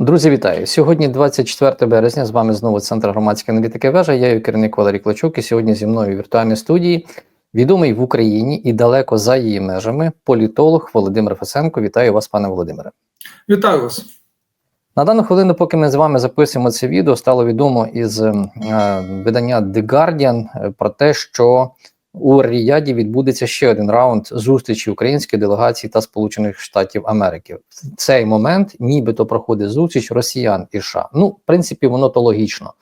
Друзі, вітаю! Сьогодні 24 березня. З вами знову центр громадської аналітики вежа. Я її керівник Валерій Клочук. І сьогодні зі мною в віртуальній студії відомий в Україні і далеко за її межами політолог Володимир Фесенко. Вітаю вас, пане Володимире. Вітаю вас. На дану хвилину, поки ми з вами записуємо це відео, стало відомо із е, видання The Guardian е, про те, що у Ріяді відбудеться ще один раунд зустрічі української делегації та Сполучених Штатів Америки. В цей момент, нібито проходить зустріч росіян і США. Ну, в принципі, воно то логічно.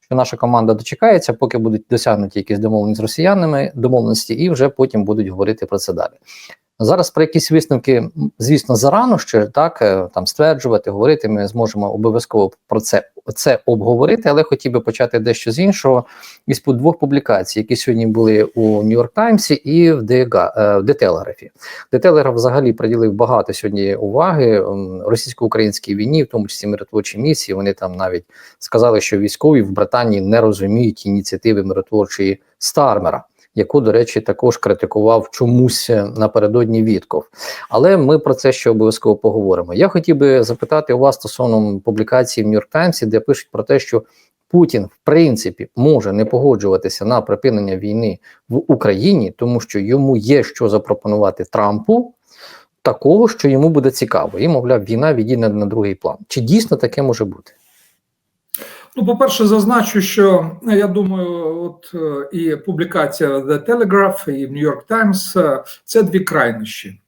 Що наша команда дочекається, поки будуть досягнуті якісь домовленості з росіянами, домовленості, і вже потім будуть говорити про це далі. Зараз про якісь висновки, звісно, зарано ще так е, там стверджувати, говорити. Ми зможемо обов'язково про це це обговорити, але хотів би почати дещо з іншого із двох публікацій, які сьогодні були у Нью-Йорк Таймсі і в The Telegraph. The Telegraph взагалі приділив багато сьогодні уваги російсько-українській війні, в тому числі миротворчій місії. Вони там навіть сказали, що військові в Британії не розуміють ініціативи миротворчої Стармера яку, до речі, також критикував чомусь напередодні Вітков. Але ми про це ще обов'язково поговоримо. Я хотів би запитати у вас стосовно публікації в Нью-Йорк Таймсі, де пишуть про те, що Путін, в принципі, може не погоджуватися на припинення війни в Україні, тому що йому є що запропонувати Трампу. Такого, що йому буде цікаво, і мовляв, війна відійде на другий план. Чи дійсно таке може бути? Ну, по-перше, зазначу, що я думаю, от е, і публікація The Telegraph, і New York Times е, – це дві крайнощі. Е,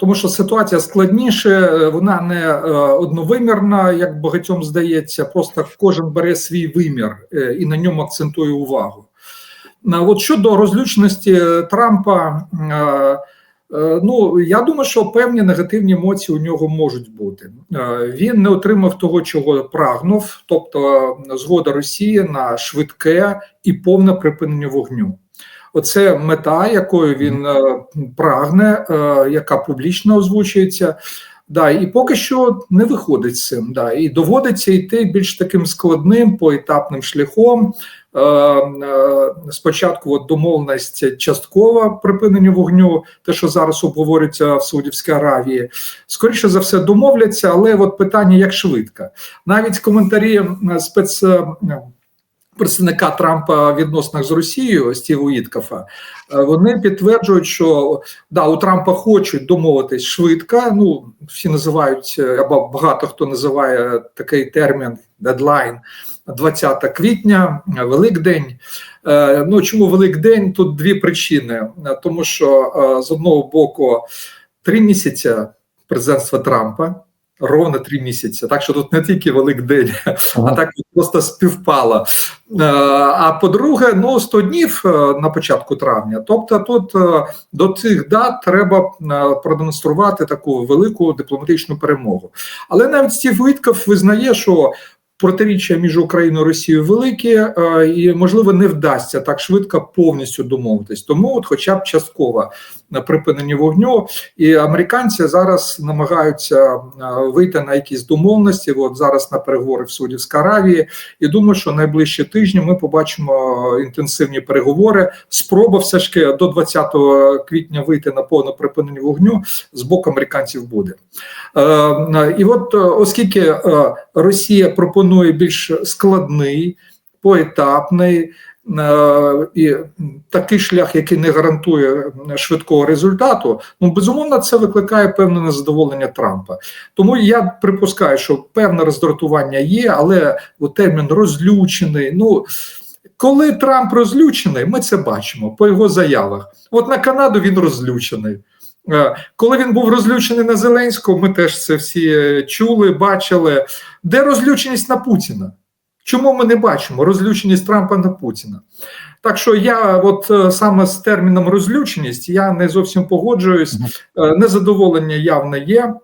тому що ситуація складніша, вона не одновимірна, як багатьом здається, просто кожен бере свій вимір і на ньому акцентує увагу. От щодо розлюченості Трампа. Е, ну, я думаю, що певні негативні емоції у нього можуть бути. Е, він не отримав того, чого прагнув, тобто згода Росії на швидке і повне припинення вогню. Оце мета, якою він е, прагне, яка публічно озвучується. Да, і поки що не виходить з цим. Да, І доводиться йти більш таким складним поетапним шляхом. Е, е, спочатку от домовленість часткова припинення вогню, те, що зараз обговорюється в Саудівській Аравії, скоріше за все домовляться, але от питання як швидко. Навіть коментарі спец. Представника Трампа в відносинах з Росією Стіву Іткафа, е, вони підтверджують, що да, у Трампа хочуть домовитись швидко. Ну всі називають або багато хто називає такий термін дедлайн 20 квітня, Великдень. Е, ну чому Великдень? Тут дві причини: тому що е, з одного боку три місяці президентства Трампа. Ровно три місяці, так що тут не тільки Великдень, а так просто співпало. Е, а по-друге, ну 100 днів на початку травня. Тобто, тут до цих дат треба продемонструвати таку велику дипломатичну перемогу. Але навіть Стів Витков визнає, що протиріччя між Україною і Росією великі, е, і можливо не вдасться так швидко повністю домовитись. Тому, от, хоча б частково на припинення вогню, і американці зараз намагаються е, вийти на якісь домовленості. От зараз на переговори в Судівській Аравії, і думаю, що найближчі тижні ми побачимо інтенсивні переговори. Спроба все ж таки до 20 квітня вийти на повне припинення вогню з боку американців буде. Е, і от оскільки Росія пропонує пропонує більш складний, поетапний е, і такий шлях, який не гарантує швидкого результату. Ну безумовно, це викликає певне незадоволення Трампа. Тому я припускаю, що певне роздратування є, але термін розлючений. Ну коли Трамп розлючений, ми це бачимо по його заявах. От на Канаду він розлючений. Е, коли він був розлючений на Зеленського, ми теж це всі е, чули, бачили. Де розлюченість на Путіна? Чому ми не бачимо розлюченість Трампа на Путіна? Так що я, от е, саме з терміном розлюченість, я не зовсім погоджуюсь. Незадоволення явне є.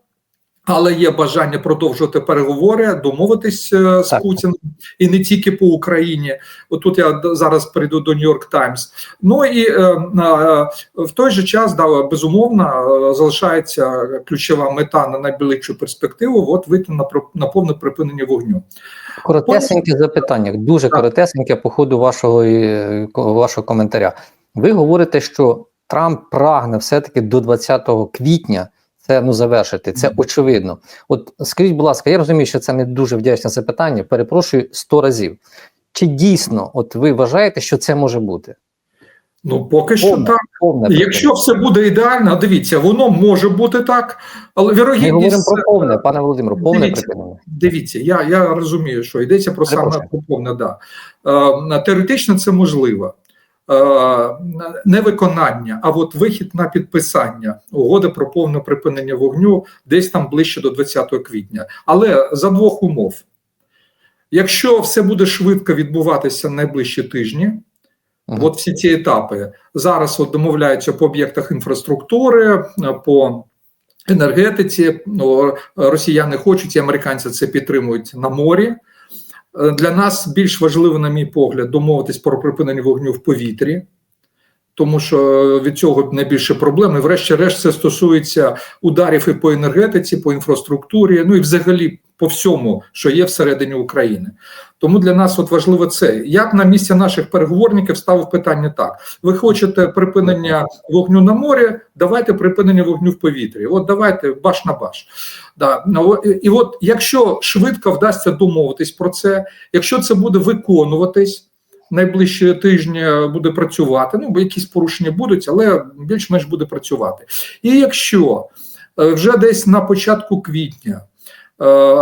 Але є бажання продовжувати переговори, домовитись е, з так. Путіним і не тільки по Україні. Отут я зараз перейду до Нью-Йорк Таймс. Ну і е, е, в той же час да, безумовно е, залишається ключова мета на найближчу перспективу. От вийти на на повне припинення вогню. Коротесеньке Пон... запитання, дуже так. коротесеньке по ходу вашого вашого коментаря. Ви говорите, що Трамп прагне все таки до 20 квітня це ну завершити. Це очевидно. От скажіть, будь ласка, я розумію, що це не дуже вдячне запитання. Перепрошую сто разів. Чи дійсно, от ви вважаєте, що це може бути? Ну, поки що так. повне Якщо все буде ідеально, дивіться, воно може бути так, але ми говоримо про повне, пане Володимире, повне Дивіться. припинення. Дивіться, я, я розумію, що йдеться про саме про повне да. Е, теоретично це можливо. Е, невиконання, а от вихід на підписання угоди про повне припинення вогню десь там ближче до 20 квітня. Але за двох умов. Якщо все буде швидко відбуватися найближчі тижні, Мгм. От всі ці етапи зараз от домовляються по об'єктах інфраструктури, е, по енергетиці. Ну, росіяни хочуть, і американці це підтримують на морі. Е, Для нас більш важливо, на мій погляд, домовитись про припинення вогню в повітрі, тому що від цього найбільше проблем. І врешті-решт, це стосується ударів і по енергетиці, по інфраструктурі, ну і взагалі по всьому, що є всередині України. Тому для нас от важливо це. Я б на місці наших переговорників ставив питання так: ви хочете припинення вогню на морі, давайте припинення вогню в повітрі. От давайте баш на баш. Да. Ну, І от якщо швидко вдасться домовитись про це, якщо це буде виконуватись. Найближчі тижні буде працювати. Ну, бо якісь порушення будуть, але більш-менш буде працювати. І якщо е, вже десь на початку квітня е,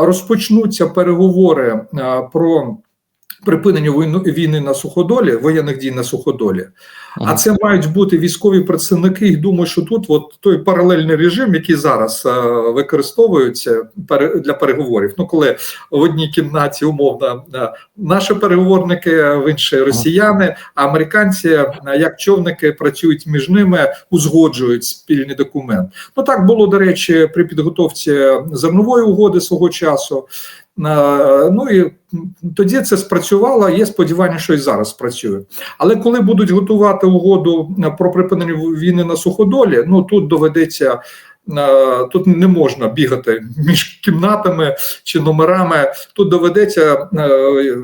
розпочнуться переговори е, про припинення війни на суходолі, воєнних дій на суходолі, а це мають бути військові представники. І думаю, що тут от той паралельний режим, який зараз е, використовується для переговорів. Ну, коли в одній кімнаті умовно е, наші переговорники, в іншій росіяни, а американці, е, як човники, працюють між ними, узгоджують спільний документ. Ну так було до речі при підготовці зернової угоди свого часу. Ну і тоді це спрацювало. Є сподівання, що і зараз спрацює. Але коли будуть готувати угоду про припинення війни на суходолі, ну тут доведеться. Тут не можна бігати між кімнатами чи номерами. Тут доведеться е,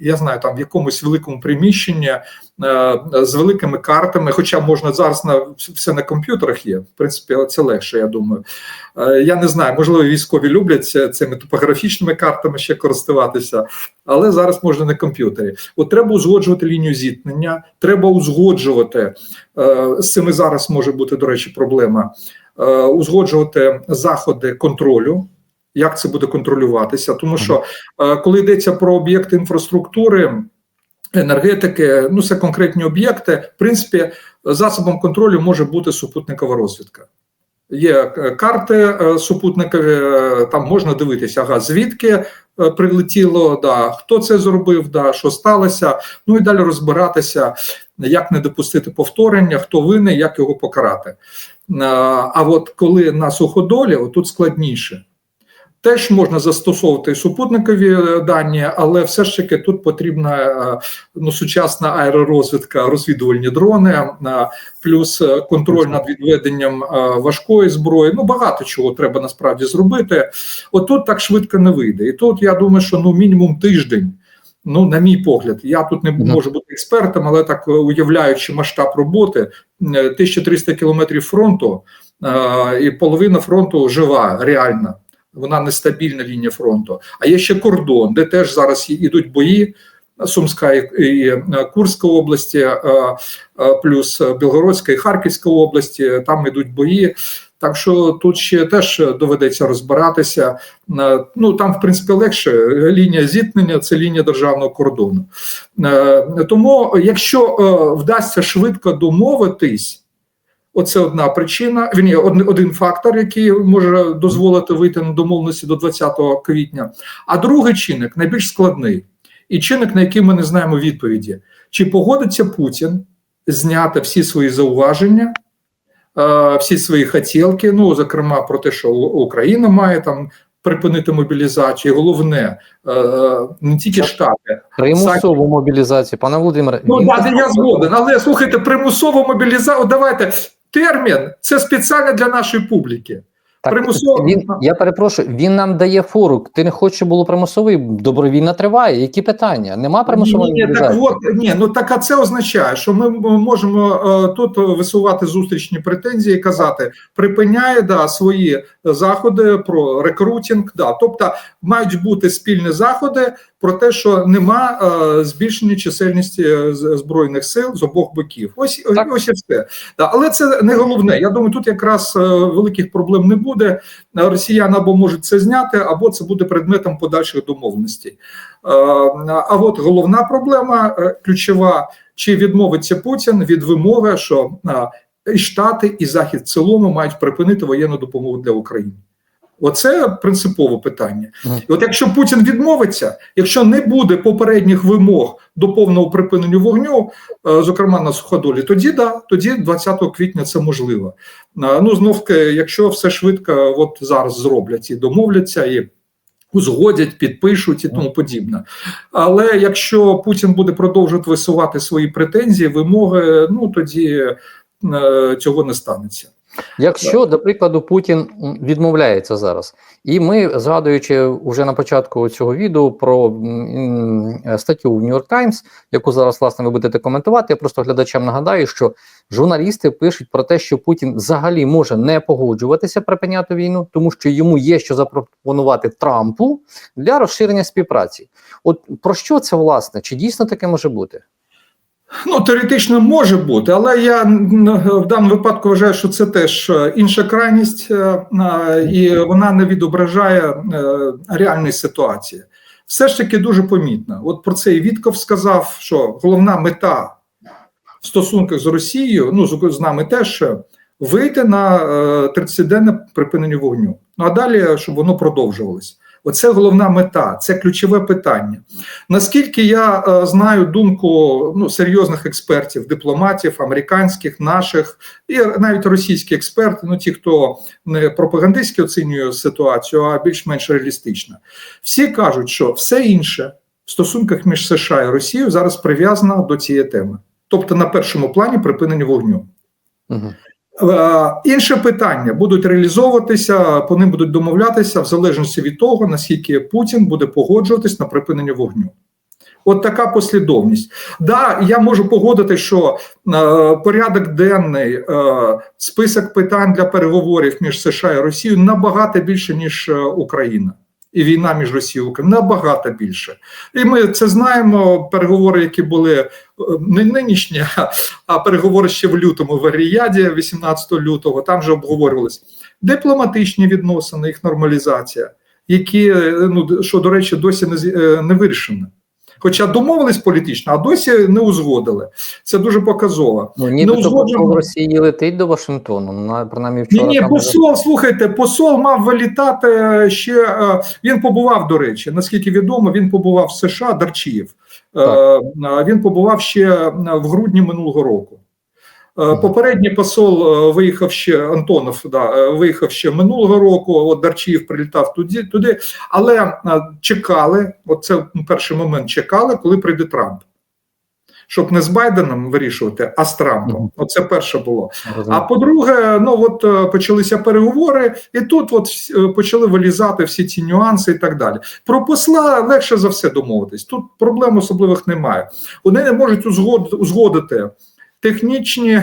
я знаю, там в якомусь великому приміщенні е, з великими картами. Хоча можна зараз на все на комп'ютерах є. В принципі, це легше, я думаю. Е, Я не знаю, можливо, військові люблять цими топографічними картами ще користуватися, але зараз можна на комп'ютері. От треба узгоджувати лінію зіткнення, треба узгоджувати з цими зараз може бути, до речі, проблема. Е, Узгоджувати заходи контролю. Як це буде контролюватися? Тому що е, коли йдеться про об'єкти інфраструктури, енергетики, ну це конкретні об'єкти, в принципі, засобом контролю може бути супутникова розвідка. Є е, карти е, супутникові, е, там можна дивитися, ага, звідки прилетіло, да, хто це зробив, да, що сталося. Ну і далі розбиратися, як не допустити повторення, хто винний, як його покарати. А от коли на суходолі, отут складніше. Теж можна застосовувати супутникові е, дані, але все ж таки тут потрібна е, ну, сучасна аеророзвідка, розвідувальні дрони, е, плюс контроль над відведенням важкої зброї. Ну багато чого треба насправді зробити. Отут так швидко не вийде. І тут я думаю, що ну мінімум тиждень. Ну, на мій погляд, я тут не можу бути експертом, але так уявляючи масштаб роботи, е, 1300 кілометрів фронту, і половина фронту жива, реальна. Вона нестабільна лінія фронту. А є ще кордон, де теж зараз йдуть бої. Сумська і, е, Курська області, е, е, плюс Білгородська і Харківська області, там йдуть бої. Так що тут ще теж доведеться розбиратися. Ну там, в принципі, легше лінія зіткнення це лінія державного кордону. Тому, якщо вдасться швидко домовитись. Оце одна причина. Він є один, фактор, який може дозволити вийти на домовленості до 20 квітня. А другий чинник найбільш складний, і чинник, на який ми не знаємо відповіді: чи погодиться Путін зняти всі свої зауваження, е, всі свої хотілки, ну зокрема про те, що Україна має там припинити мобілізацію. Головне, е, не тільки штати, Примусову мобілізацію, пане Володимире. Ну да, я згоден, але слухайте, примусова мобілізація. Давайте термін це спеціально для нашої публіки. Так, Примусово- він, я перепрошую, він нам дає фору. Ти не хочеш, щоб було примусовий, добровільно триває. Які питання? Нема примусової Ні, так от, ні, ну так а це означає, що ми можемо е, тут висувати зустрічні претензії і казати, припиняє да, свої заходи про рекрутинг. Да, тобто мають бути спільні заходи про те, що нема е, збільшення чисельності е, збройних сил з обох боків. Ось Так. ось і все. Да, але це не головне. Я думаю, тут якраз е, великих проблем не буде. Росіяни або можуть це зняти, або це буде предметом подальших домовленостей. Е, А от головна проблема е, ключова: чи відмовиться Путін від вимоги, що е, Штати і Захід в цілому мають припинити воєнну допомогу для України. Оце принципове питання. І от якщо Путін відмовиться, якщо не буде попередніх вимог до повного припинення вогню, е, зокрема на суходолі, тоді да, тоді 20 квітня це можливо. Е, Ну знов таки, якщо все швидко, от зараз зроблять і домовляться і. Узгодять, підпишуть і тому подібне. Але якщо Путін буде продовжувати висувати свої претензії, вимоги, ну тоді е, цього не станеться. Якщо, до прикладу, Путін відмовляється зараз, і ми, згадуючи уже на початку цього відео про статтю в York Times, яку зараз власне ви будете коментувати, я просто глядачам нагадаю, що журналісти пишуть про те, що Путін взагалі може не погоджуватися припиняти війну, тому що йому є що запропонувати Трампу для розширення співпраці. От про що це власне? Чи дійсно таке може бути? Ну, теоретично може бути, але я в даному випадку вважаю, що це теж е, інша крайність, е, е, і вона не відображає реальної ситуації. Все ж таки дуже помітно. От про це і Вітков сказав, що головна мета в стосунках з Росією, ну з нами теж вийти на е, 30-денне припинення вогню. Ну а далі, щоб воно продовжувалось. Оце головна мета, це ключове питання. Наскільки я е, знаю думку ну, серйозних експертів, дипломатів, американських, наших і навіть російські експерти, ну ті, хто не пропагандистськи оцінює ситуацію, а більш-менш реалістично, всі кажуть, що все інше в стосунках між США і Росією зараз прив'язано до цієї теми, тобто на першому плані припинення вогню. Угу. Е, Інше питання будуть реалізовуватися, по ним будуть домовлятися в залежності від того, наскільки Путін буде погоджуватись на припинення вогню. От така послідовність. Да, я можу погодити, що е, порядок денний, е, список питань для переговорів між США і Росією набагато більше, ніж е, Україна. І війна між Росією і Україною набагато більше. І ми це знаємо. Переговори, які були е, не нинішні, а- переговори ще в лютому в Аріяді 18 лютого, там вже обговорювалися дипломатичні відносини, їх нормалізація, які, е, ну, що, до речі, досі не, е, не вирішено. Хоча домовились політично, а досі не узгодили. Це дуже показово. Ну, не узгоджено. посол Росії летить до Вашингтону. Ну, на- принаймні Ні, вчора ні, ні, посол, слухайте, посол мав вилітати ще. е, Він побував, до речі, наскільки відомо, він побував в США, Дарчиїв. Е, Так. е, Він побував ще в грудні минулого року. Е. Попередній посол е, виїхав ще Антонов, да, е, виїхав ще минулого року. От Дарчиїв прилітав туди, туди, але чекали. От це перший момент чекали, коли прийде Трамп. Щоб не з Байденом вирішувати, а з Трампом. Оце перше було. А по-друге, ну от почалися переговори, і тут от почали вилізати всі ці нюанси і так далі. Про посла легше за все домовитись. Тут проблем особливих немає. Вони не можуть узгодити. Технічні,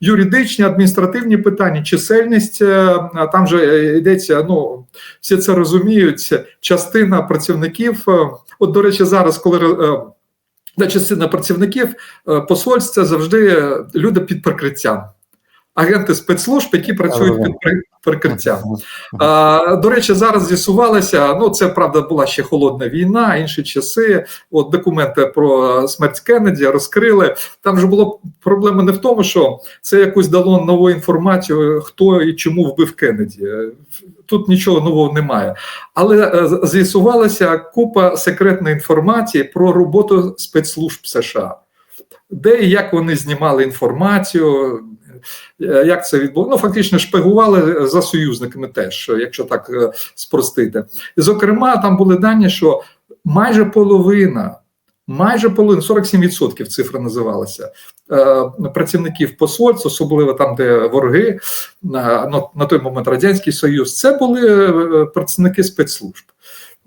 юридичні, адміністративні питання, чисельність е, там же йдеться. Ну всі це розуміють. Частина працівників, е, от до речі, зараз, коли е, частина працівників посольства завжди люди під прикриттям, агенти спецслужб, які працюють під прикриттям. А, до речі, зараз з'ясувалося. Ну, це правда була ще холодна війна, інші часи. От документи про смерть Кеннеді розкрили. Там вже було проблема не в тому, що це якусь дало нову інформацію, хто і чому вбив Кеннеді. Тут нічого нового немає. Але е, з'ясувалася купа секретної інформації про роботу спецслужб США. Де і як вони знімали інформацію, як це відбулося. Ну, фактично шпигували за союзниками теж, якщо так е, спростити. І, зокрема, там були дані, що майже половина Майже половина 47% цифра називалася е, працівників посольств, особливо там, де вороги на, на, той момент радянський союз, це були е, працівники спецслужб.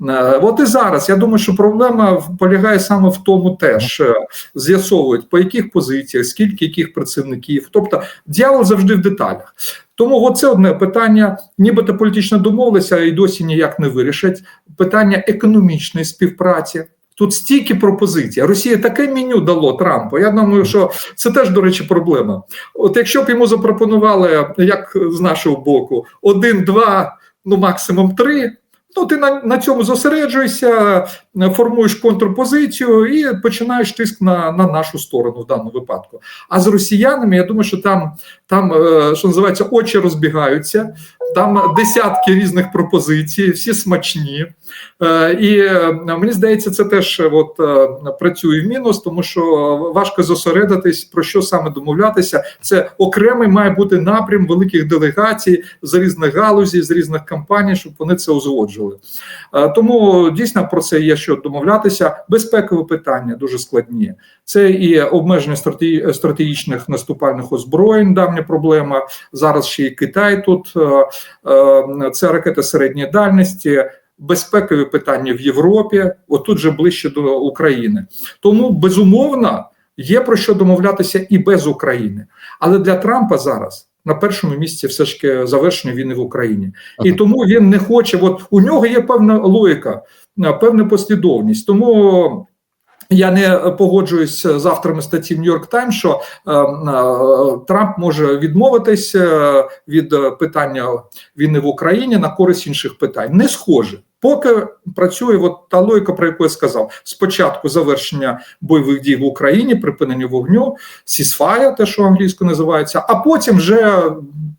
Е, От і зараз я думаю, що проблема полягає саме в тому, теж е, з'ясовують по яких позиціях, скільки яких працівників. Тобто дьявол завжди в деталях. Тому от це одне питання, нібито політично домовилися, і досі ніяк не вирішать. Питання економічної співпраці. Тут стільки пропозицій. Росія таке меню дало Трампу. Я думаю, що це теж, до речі, проблема. От якщо б йому запропонували, як з нашого боку, один, два, ну максимум три. Ну, ти на, на цьому зосереджуєшся, формуєш контрпозицію і починаєш тиск на, на нашу сторону в даному випадку. А з росіянами, я думаю, що там, там е, що називається, очі розбігаються, там десятки різних пропозицій, всі смачні. Е, І е, мені здається, це теж е, от, працює в мінус, тому що важко зосередитись, про що саме домовлятися. Це окремий має бути напрям великих делегацій з різних галузей, з різних компаній, щоб вони це узгоджували. Тому дійсно про це є що домовлятися. Безпекові питання дуже складні. Це і обмеження стратегі- стратегічних наступальних озброєнь, давня проблема. Зараз ще і Китай тут це ракети середньої дальності. Безпекові питання в Європі, отут же ближче до України. Тому безумовно є про що домовлятися і без України. Але для Трампа зараз на першому місці все ж таки завершення війни в Україні, і тому він не хоче. От у нього є певна логіка, е, певна послідовність. Тому я не погоджуюсь з авторами статті Нью-Йорк Таймс, що е, е, Трамп може відмовитись е, від питання війни в Україні на користь інших питань. Не схоже. Поки працює от та логіка, про яку я сказав: спочатку завершення бойових дій в Україні, припинення вогню, сісфая, те, що англійською називається, а потім вже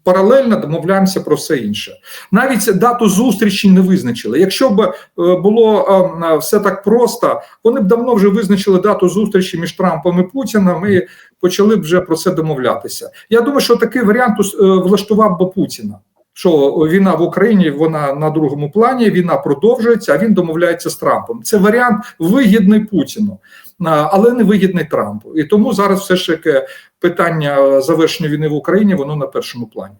паралельно домовляємося про все інше. Навіть дату зустрічі не визначили. Якщо б е, було е, все так просто, вони б давно вже визначили дату зустрічі між Трампом і Путіним і почали б вже про це домовлятися. Я думаю, що такий варіант е, влаштував би Путіна. Що війна в Україні вона на другому плані, війна продовжується, а він домовляється з Трампом. Це варіант вигідний Путіну, але не вигідний Трампу. І тому зараз все ж таки питання завершення війни в Україні воно на першому плані.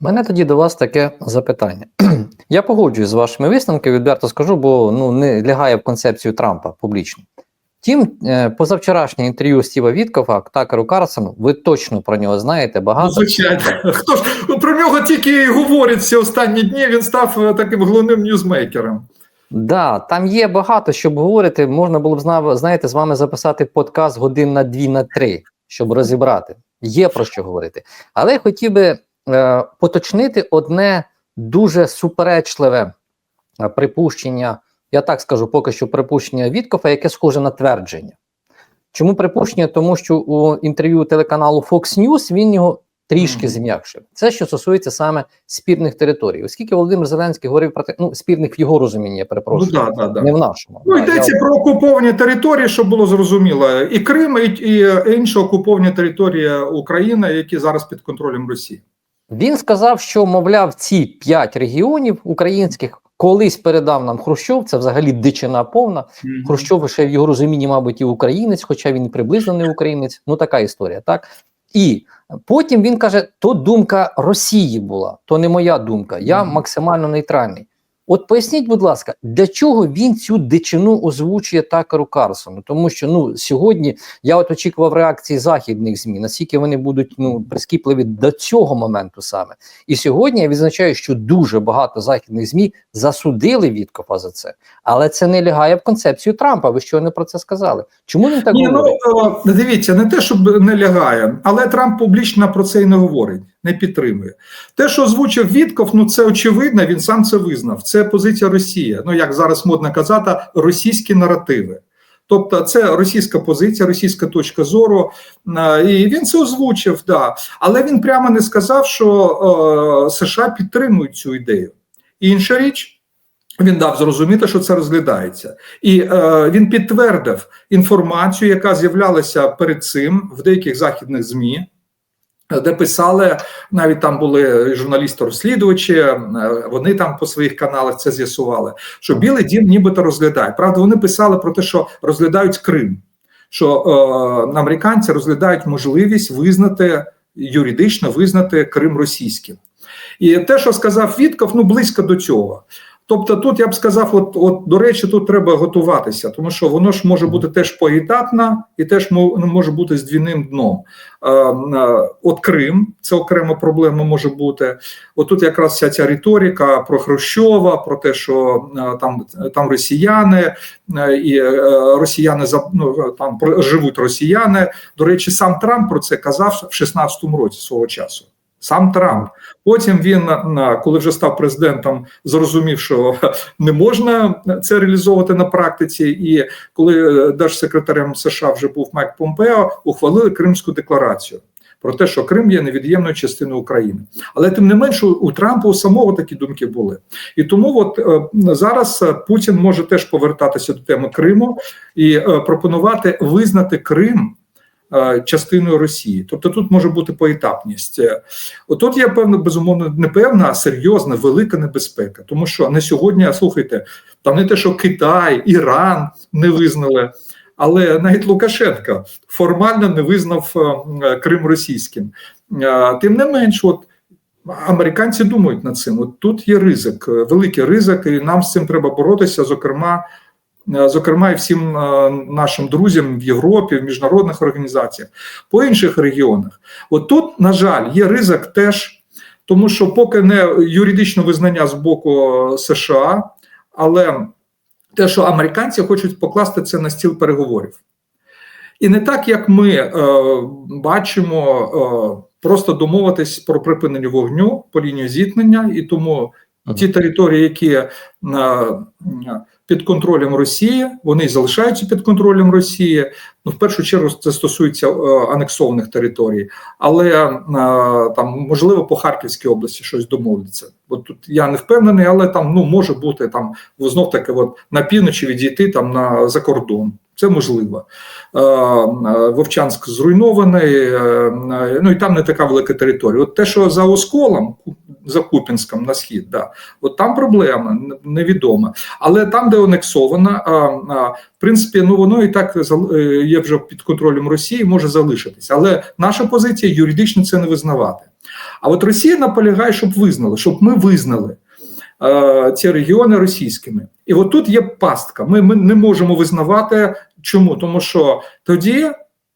Мене тоді до вас таке запитання. Я погоджуюсь з вашими висновками, відверто скажу, бо ну не лягає в концепцію Трампа публічно. Втім, е, позавчорашнє інтерв'ю Стіва Віткофа Такеру Карлсону, ви точно про нього знаєте Ну, багато. звичайно, хто ж ну, про нього тільки говорять всі останні дні. Він став е, таким головним ньюзмейкером. Да, там є багато що говорити. Можна було б зна- знаєте, з вами записати подкаст годин на дві на три, щоб розібрати. Є про що говорити. Але я хотів би е, поточнити одне дуже суперечливе е, припущення. Я так скажу, поки що припущення Віткофа, яке схоже на твердження. Чому припущення? Тому що у інтерв'ю телеканалу Fox News він його трішки зм'якшив. Це що стосується саме спірних територій, оскільки Володимир Зеленський говорив про те, ну спірних в його розумінні, я Ну перепрошую, да, да, да. не в нашому. Ну йдеться я- про окуповані території, щоб було зрозуміло, і Крим, і, і інші окуповані території України, які зараз під контролем Росії. Він сказав, що мовляв, ці п'ять регіонів українських колись передав нам Хрущов. Це взагалі дичина повна. Хрущов ще в його розумінні, мабуть, і українець, хоча він приблизно не українець. Ну така історія, так і потім він каже: то думка Росії була, то не моя думка. Я максимально нейтральний. От поясніть, будь ласка, для чого він цю дичину озвучує Такеру Карсону? Тому що ну сьогодні я от очікував реакції західних змі, наскільки вони будуть ну прискіпливі до цього моменту саме. І сьогодні я відзначаю, що дуже багато західних змі засудили Віткофа за це, але це не лягає в концепцію Трампа. Ви щойно про це сказали. Чому він так Ні, ну говорить? е, дивіться, не те, щоб не лягає, але Трамп публічно про це і не говорить, не підтримує. Те, що озвучив Вітков, ну це очевидно, він сам це визнав. Це позиція Росії. Ну як зараз модно казати, російські наративи. Тобто, це російська позиція, російська точка зору, і він це озвучив. Да. Але він прямо не сказав, що е, США підтримують цю ідею. Інша річ. Він дав зрозуміти, що це розглядається, і е, він підтвердив інформацію, яка з'являлася перед цим в деяких західних змі, Де писали, навіть там були журналісти-розслідувачі, е, вони там по своїх каналах це з'ясували. Що Білий Дім нібито розглядає. Правда, вони писали про те, що розглядають Крим, що е, американці розглядають можливість визнати юридично визнати Крим російським. І те, що сказав Вітков, ну близько до цього. Тобто, тут я б сказав, от, от до речі, тут треба готуватися, тому що воно ж може бути теж поетапно і теж ну, може бути з двійним дном. Е, е, от Крим, це окрема проблема може бути. От тут якраз вся ця риторика про Хрущова, про те, що е, там, там росіяни і росіяни ну, там живуть росіяни. До речі, сам Трамп про це казав в 16-му році свого часу. Сам Трамп. Потім він, коли вже став президентом, зрозумів, що не можна це реалізовувати на практиці. І коли е, держсекретарем США вже був Майк Помпео, ухвалили Кримську декларацію про те, що Крим є невід'ємною частиною України. Але тим не менше, у- Трампа у самого такі думки були. І тому от е, зараз е, Путін може теж повертатися до теми Криму і пропонувати визнати Крим. Е, Частиною Росії, тобто тут може бути поетапність. Е, Отут є певна, безумовно, не певна, а серйозна, велика небезпека. Тому що на сьогодні, слухайте, там не те, що Китай, Іран не визнали, але навіть Лукашенко формально не визнав е, Крим російським. Тим не менш, от американці думають над цим. От тут є ризик, великий ризик, і нам з цим треба боротися, зокрема. Е, Зокрема, і всім е, нашим друзям в Європі, в міжнародних організаціях, по інших регіонах. От тут, на жаль, є ризик теж, тому що поки не юридичне визнання з боку США, але те, що американці хочуть покласти це на стіл переговорів. І не так, як ми е, бачимо, е, просто домовитись про припинення вогню по лінії зіткнення, і тому Мгм. ті території, які е, під контролем Росії, вони залишаються під контролем Росії. Ну, в першу чергу, це стосується е, анексованих територій, але е, там можливо по Харківській області щось домовляться. Бо тут я не впевнений, але там ну може бути там знов таки, от на півночі відійти там на за кордон. Це можливо. Е, е, Вовчанськ зруйнований, е, ну і там не така велика територія. От те, що за Осколом, за Купінськом на схід, да, от там проблема невідома. Але там, де анексована, в принципі, ну воно і так є вже під контролем Росії, може залишитися. Але наша позиція юридично це не визнавати. А от Росія наполягає, щоб визнали, щоб ми визнали ці регіони російськими. І от тут є пастка. Ми, ми не можемо визнавати. Чому? Тому що тоді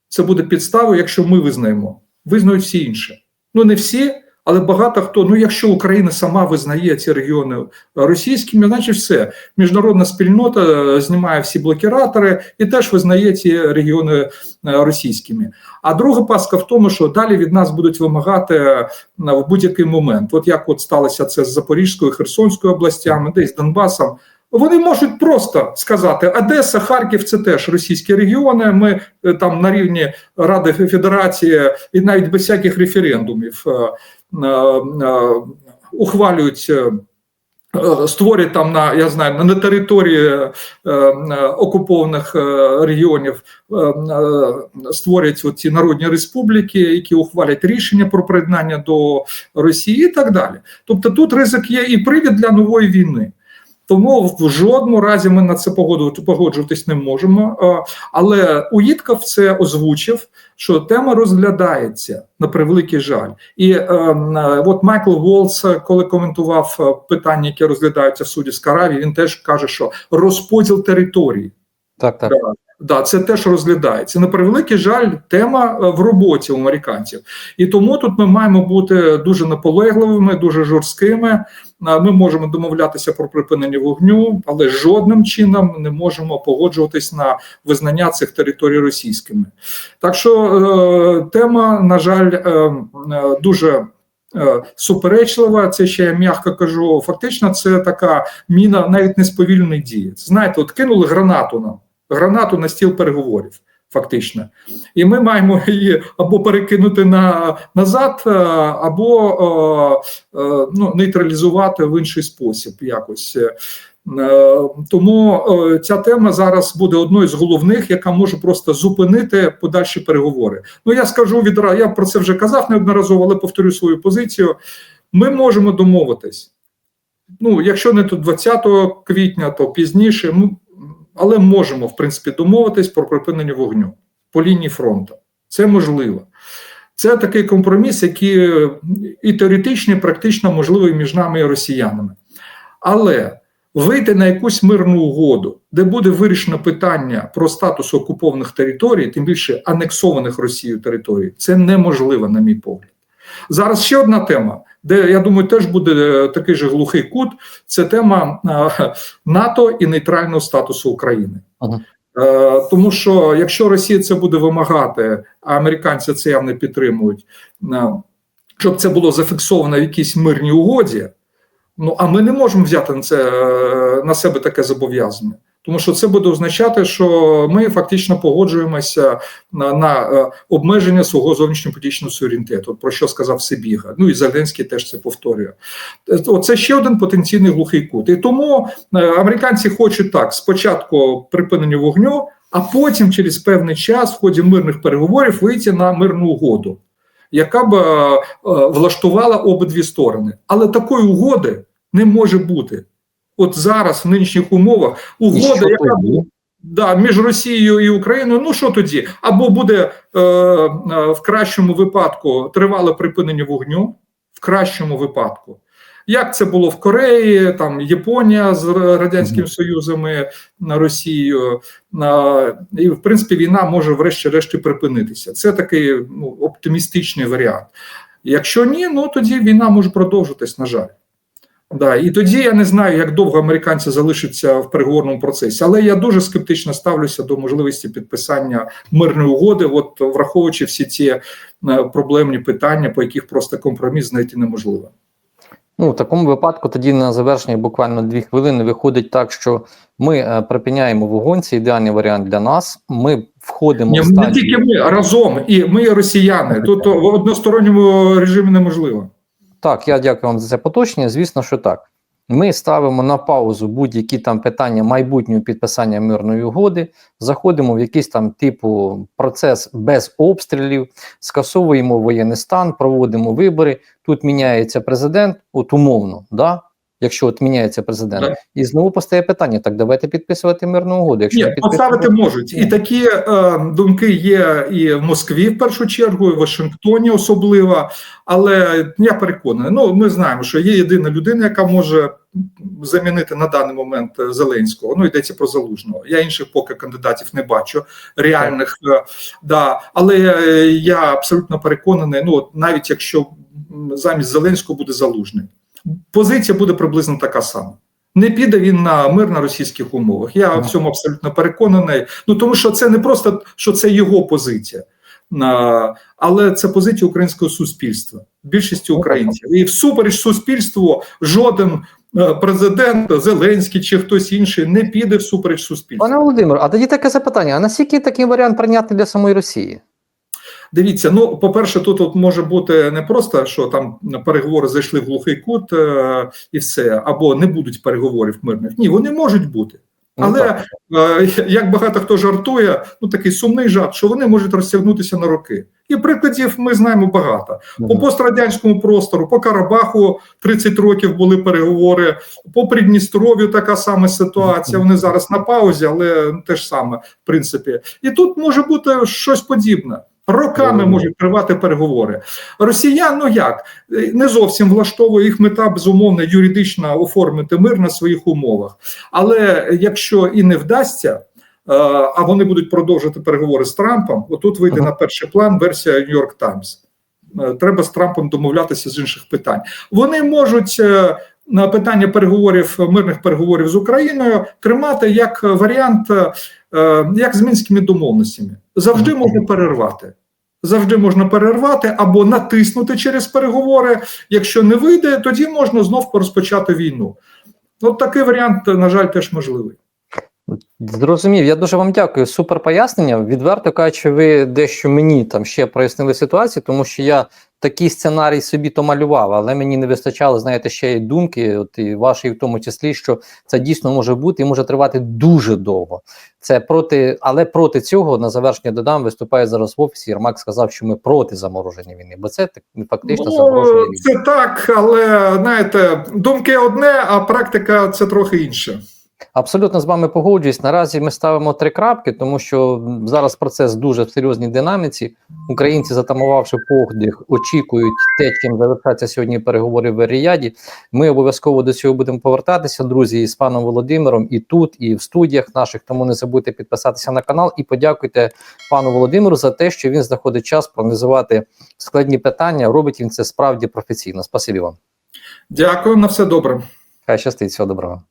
це буде підставою, якщо ми визнаємо, визнають всі інші. Ну не всі, але багато хто. Ну, якщо Україна сама визнає ці регіони російськими, значить все. Міжнародна спільнота е, знімає всі блокіратори і теж визнає ці регіони е, російськими. А друга паска в тому, що далі від нас будуть вимагати е, в будь-який момент. От як от сталося це з Запорізькою, Херсонською областями, десь Донбасом. Вони можуть просто сказати: Одеса, Харків це теж російські регіони. Ми е, там на рівні Ради Федерації і навіть без всяких референдумів е, е, ухвалюють. Створять там на я знаю на території е, окупованих е, регіонів, е, створять ці народні республіки, які ухвалять рішення про приєднання до Росії, і так далі. Тобто тут ризик є і привід для нової війни. Тому в жодному разі ми на це погоджувати погоджуватись не можемо. Е, Але Уїдков це озвучив, що тема розглядається на превеликий жаль. І е, е, от Майкл Волц, е, коли коментував питання, які розглядаються в суді з Караві, він теж каже, що розподіл території. Так, так. Да, це теж розглядається. На превеликий жаль, тема е, в роботі у американців. І тому тут ми маємо бути дуже наполегливими, дуже жорсткими. Е, Ми можемо домовлятися про припинення вогню, але жодним чином не можемо погоджуватись на визнання цих територій російськими. Так що е, тема, на жаль, дуже. Суперечлива, це ще я м'яко кажу. Фактично, це така міна навіть не сповільної дії. Знаєте, от кинули гранату нам, гранату на стіл переговорів, фактично. І ми маємо її або перекинути на, назад, е, або е, е, ну, нейтралізувати в інший спосіб якось. Тому ця тема зараз буде одною з головних, яка може просто зупинити подальші переговори. Ну я скажу відразу, я про це вже казав неодноразово, але повторю свою позицію. Ми можемо домовитись. Ну, якщо не то 20 квітня, то пізніше. Ну, але можемо, в принципі, домовитись про припинення вогню по лінії фронту. Це можливо. Це такий компроміс, який е, і теоретично, і практично можливий між нами і росіянами. Але вийти на якусь мирну угоду, де буде вирішено питання про статус окупованих територій, тим більше анексованих Росією територій, це неможливо, на мій погляд. Зараз ще одна тема, де я думаю, теж буде е, такий же глухий кут. Це тема е, НАТО і нейтрального статусу України. Ага. Е, Тому що якщо Росія це буде вимагати, а американці це явно підтримують, щоб це було зафіксовано в якійсь мирній угоді. Ну а ми не можемо взяти на це на себе таке зобов'язання, тому що це буде означати, що ми фактично погоджуємося на, на е, обмеження свого зовнішньополітичного суверенітету, про що сказав Сибіга. Ну і Зеленський теж це повторює. Е, Оце ще один потенційний глухий кут. І тому е, американці хочуть так: спочатку припинення вогню, а потім через певний час в ході мирних переговорів вийти на мирну угоду яка б влаштувала обидві сторони. Але такої угоди не може бути. От зараз в нинішніх умовах угода, яка була да, між Росією і Україною, ну що тоді? Або буде е, е, в кращому випадку тривале припинення вогню, в кращому випадку. Як це було в Кореї, там Японія з Радянським і на Росією, на, і в принципі війна може врешті-решті припинитися. Це такий ну, оптимістичний варіант. Якщо ні, ну тоді війна може продовжитись, на жаль. Да, і тоді я не знаю, як довго американці залишаться в переговорному процесі, але я дуже скептично ставлюся до можливості підписання мирної угоди, от враховуючи всі ці е, проблемні питання, по яких просто компроміс знайти неможливо. Ну, в такому випадку тоді на завершення буквально дві хвилини виходить так, що ми е, припиняємо вогонь, це ідеальний варіант для нас. Ми входимо Ні, в не тільки ми, разом, і ми росіяни. Тут в односторонньому режимі неможливо. Так, я дякую вам за це поточення. Звісно, що так. Ми ставимо на паузу будь-які там питання майбутнього підписання мирної угоди, заходимо в якийсь там типу процес без обстрілів, скасовуємо воєнний стан, проводимо вибори. Тут міняється президент, от умовно, да? Якщо от міняється президент, Так. і знову постає питання: так давайте підписувати мирну угоду. Якщо Ні, підписувати- поставити можуть. І такі е, думки є і в Москві в першу чергу, і в Вашингтоні особливо. Але я переконаний, ну ми знаємо, що є єдина людина, яка може замінити на даний момент е, Зеленського. Ну йдеться про залужного. Я інших поки кандидатів не бачу реальних. е, Да, але е, я абсолютно переконаний. Ну от навіть якщо замість Зеленського буде залужний, позиція буде приблизно така сама. Не піде він на мир на російських умовах. Я в цьому абсолютно переконаний. Ну тому що це не просто що це його позиція, але це позиція українського суспільства, більшості українців. І всупереч суспільству жоден е, президент Зеленський чи хтось інший не піде всупереч суспільству. Пане Володимир, а тоді таке запитання: а наскільки такий варіант прийнятний для самої Росії? Дивіться, ну по-перше, тут от може бути не просто, що там переговори зайшли в глухий кут е, і все, або не будуть переговорів мирних. Ні, вони можуть бути. Ну, Але е, як багато хто жартує, ну такий сумний жарт, що вони можуть розтягнутися на роки. І прикладів ми знаємо багато. По пострадянському простору, по Карабаху 30 років були переговори, по Придністров'ю така сама ситуація. Вони зараз на паузі, але те ж саме, в принципі. І тут може бути щось подібне. Роками можуть тривати переговори. Росіян, ну як не зовсім влаштовує їх мета, безумовно, юридично оформити мир на своїх умовах. Але якщо і не вдасться, е, а вони будуть продовжувати переговори з Трампом, отут вийде Ага. на перший план версія York Times. Е, Треба з Трампом домовлятися з інших питань. Вони можуть е, на питання переговорів, мирних переговорів з Україною тримати як варіант, як з мінськими домовленостями. Завжди можна перервати. Завжди можна перервати або натиснути через переговори. Якщо не вийде, тоді можна знов розпочати війну. От такий варіант, на жаль, теж можливий. Зрозумів, я дуже вам дякую. Супер пояснення. Відверто кажучи, ви дещо мені там ще прояснили ситуацію, тому що я такий сценарій собі то малював, але мені не вистачало, знаєте, ще й думки, от і вашої в тому числі, що це дійсно може бути і може тривати дуже довго. Це проти, але проти цього на завершення додам виступає зараз в офісі. Єрмак сказав, що ми проти замороження війни, бо це так фактично замороження Ну, війни. це так, але знаєте, думки одне, а практика це трохи інше. Абсолютно з вами погоджуюсь. Наразі ми ставимо три крапки, тому що зараз процес дуже в серйозній динаміці. Українці, затамувавши подих, очікують те, чим завершаться сьогодні переговори в Ріяді. Ми обов'язково до цього будемо повертатися, друзі, і з паном Володимиром, і тут, і в студіях наших. Тому не забудьте підписатися на канал і подякуйте пану Володимиру за те, що він знаходить час проаналізувати складні питання. Робить він це справді професійно. Спасибі вам. Дякую, на все добре. Хай щастить, всього доброго.